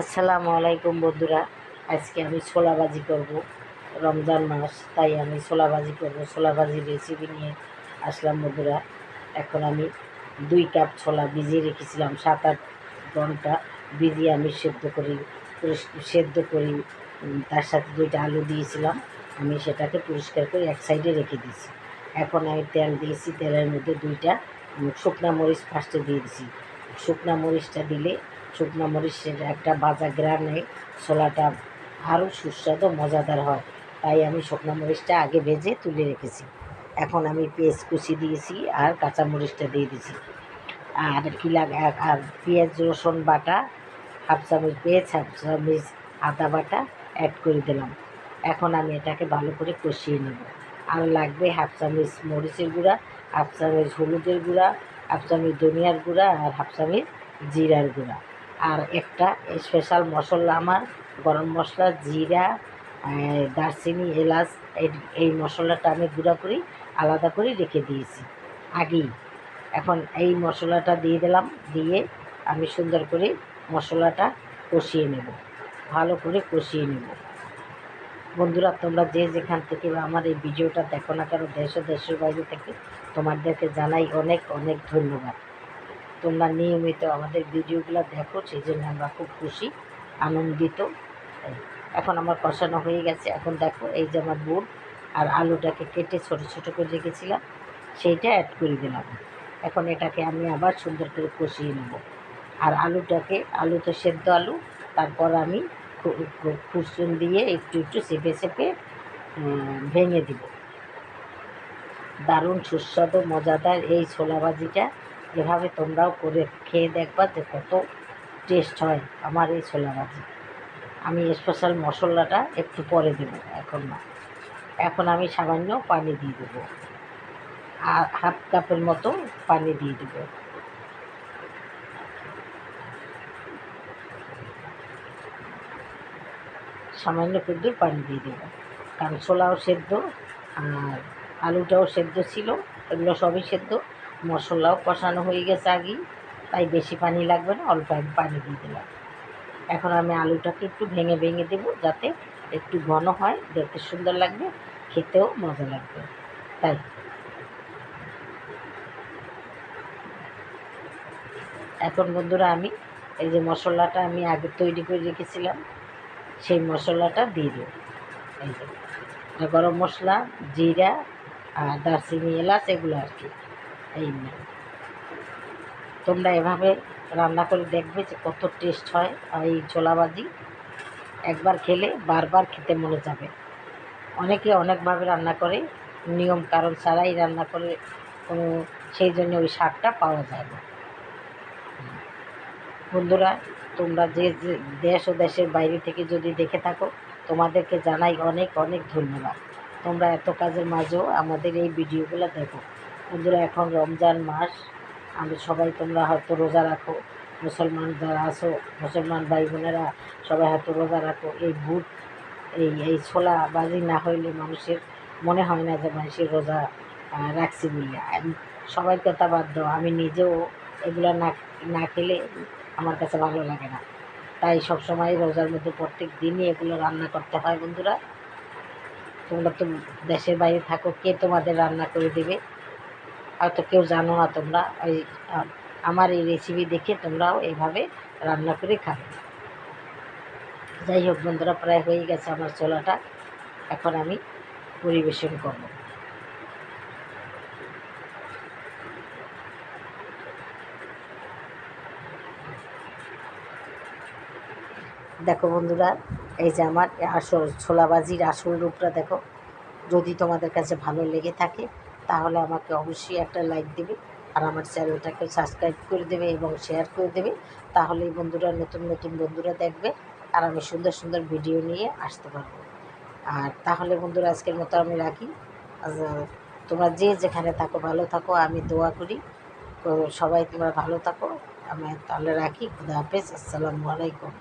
আসসালামু আলাইকুম বন্ধুরা। আজকে আমি ছোলা ভাজি করব। রমজান মাস, তাই আমি ছোলা ভাজি করব। ছোলা ভাজির রেসিপি নিয়ে আসলাম বন্ধুরা। এখন আমি দুই কাপ ছোলা ভিজিয়ে রেখেছিলাম। সাত আট ঘণ্টা ভিজিয়ে আমি সেদ্ধ করি সেদ্ধ করি। তার সাথে দুইটা আলু দিয়েছিলাম। আমি সেটাকে পরিষ্কার করে এক সাইডে রেখে দিয়েছি। এখন আমি তেল দিয়েছি। তেলের মধ্যে দুইটা শুকনা মরিচ ফার্স্টে দিয়ে দিয়েছি। শুকনা মরিচটা দিলে শুকনো মরিচের একটা ভাজা গ্রামে ছোলাটা আরও সুস্বাদু, মজাদার হয়। তাই আমি শুকনো মরিচটা আগে ভেজে তুলে রেখেছি। এখন আমি পেঁয়াজ কুচি দিয়েছি আর কাঁচা মরিচটা দিয়ে দিয়েছি। আর কি আর পেঁয়াজ, রসুন বাটা, হাফ চামচ পেঁয়াজ, হাফ চামচ আদা বাটা অ্যাড করে দিলাম। এখন আমি এটাকে ভালো করে কষিয়ে নেব। আর লাগবে হাফ চামচ মরিচের গুঁড়া, হাফ চামচ হলুদের গুঁড়া হাফ চামচ ধনিয়ার গুঁড়া আর হাফ চামচ জিরার গুঁড়া। আর একটা স্পেশাল মশলা আমার, গরম মশলা, জিরা দারচিনি, এলাচ, এই- মশলাটা আমি গুঁড়া করি, আলাদা করে রেখে দিয়েছি। আগেই এখন এই মশলাটা দিয়ে দিলাম, দিয়ে আমি সুন্দর করে মশলাটা কষিয়ে নেব, ভালো করে কষিয়ে নেব। বন্ধুরা, তোমরা যে যেখান থেকে আমার এই ভিডিওটা দেখো না কেন, দেশ দেশের বাইরে থেকে তোমাদেরকে জানাই অনেক অনেক ধন্যবাদ। তোমরা নিয়মিত আমাদের ভিডিওগুলো দেখো, সেই জন্য আমরা খুব খুশি, আনন্দিত। এখন আমার কষানো হয়ে গেছে। এখন দেখো, এই যে আমার বুট আর আলুটাকে কেটে ছোট ছোট করে রেখেছিলাম, সেইটা অ্যাড করে দিলাম। এখন এটাকে আমি আবার সুন্দর করে কষিয়ে নেব। আর আলুটাকে, আলু তো সেদ্ধ আলু, তারপর আমি খু- খু- খুরচুন দিয়ে একটু একটু চেপে চেপে ভেঙে দিব। দারুণ, সুস্বাদু, মজাদার এই ছোলা ভাজিটা এভাবে তোমরাও করে খেয়ে দেখবা যে কত টেস্ট হয় আমার এই ছোলা ভাজি আমি স্পেশাল মশলাটা একটু পরে দেব, এখন না। এখন আমি সামান্য পানি দিয়ে দেবো। আর হাফ কাপের মতো পানি দিয়ে দেবো। সামান্য কিন্তু পানি দিয়ে দেবো। কারণ ছোলাও সেদ্ধ আর আলুটাও সেদ্ধ ছিল, এগুলো সবই সেদ্ধ। মশলাও কষানো হয়ে গেছে আগেই, তাই বেশি পানি লাগবে না, অল্প এক পানি দিয়ে দিলাম। এখন আমি আলুটাকে একটু ভেঙে ভেঙে দেবো, যাতে একটু ঘন হয়, দেখতে সুন্দর লাগবে, খেতেও মজা লাগবে। তাই। এখন বন্ধুরা আমি এই যে মশলাটা আমি আগে তৈরি করে রেখেছিলাম, সেই মশলাটা দিয়ে দেব। এই যে গরম মশলা, জিরা আর দারচিনি এলাচ, এগুলো আর কি। এই তোমরা এভাবে রান্না করে দেখবে যে কত টেস্ট হয় আর এই ছোলাবাজি একবার খেলে বারবার খেতে মনে যাবে। অনেকে অনেকভাবে রান্না করে, নিয়ম কারণ ছাড়াই রান্না করে, কোনো সেই জন্য ওই শাকটা পাওয়া যায় না। বন্ধুরা, তোমরা যে যে দেশ ও দেশের বাইরে থেকে যদি দেখে থাকো, তোমাদেরকে জানাই অনেক অনেক ধন্যবাদ। তোমরা এত কাজের মাঝেও আমাদের এই ভিডিওগুলো দেখো। বন্ধুরা, এখন রমজান মাস। আমরা সবাই তোমরা হয়তো রোজা রাখো। মুসলমান যারা আছো, মুসলমান ভাই বোনেরা সবাই হয়তো রোজা রাখো। এই ভূত এই এই ছোলা বাজি না হইলে মানুষের মনে হয় না যে মানুষের রোজা রাখছি বলে। আমি, সবাই কথা বাধ্য আমি নিজেও এগুলো না না খেলে আমার কাছে ভালো লাগে না। তাই সবসময় রোজার মধ্যে প্রত্যেক দিনই এগুলো রান্না করতে হয় বন্ধুরা। তোমরা তো দেশের বাইরে থাকো, কে তোমাদের রান্না করে দেবে? হয়তো কেউ জানো না তোমরা, ওই আমার এই রেসিপি দেখে তোমরাও এইভাবে রান্না করে খাবে। যাই হোক বন্ধুরা, প্রায় হয়ে গেছে আমার ছোলাটা এখন আমি পরিবেশন করব। দেখো বন্ধুরা এই যে আমার আসল ছোলাবাজির আসল রূপটা দেখো। যদি তোমাদের কাছে ভালো লেগে থাকে, তাহলে আমাকে অবশ্যই একটা লাইক দেবে আর আমার চ্যানেলটাকে সাবস্ক্রাইব করে দেবে এবং শেয়ার করে দেবে। তাহলেই বন্ধুরা নতুন নতুন বন্ধুরা দেখবে আর আমি সুন্দর সুন্দর ভিডিও নিয়ে আসতে পারব। আর তাহলে বন্ধুরা আজকের মতো আমি রাখি। তোমরা যে যেখানে থাকো, ভালো থাকো, আমি দোয়া করি। সবাই তোমরা ভালো থাকো। আমি তাহলে রাখি। খুদা হাফেজ। আসসালামু আলাইকুম।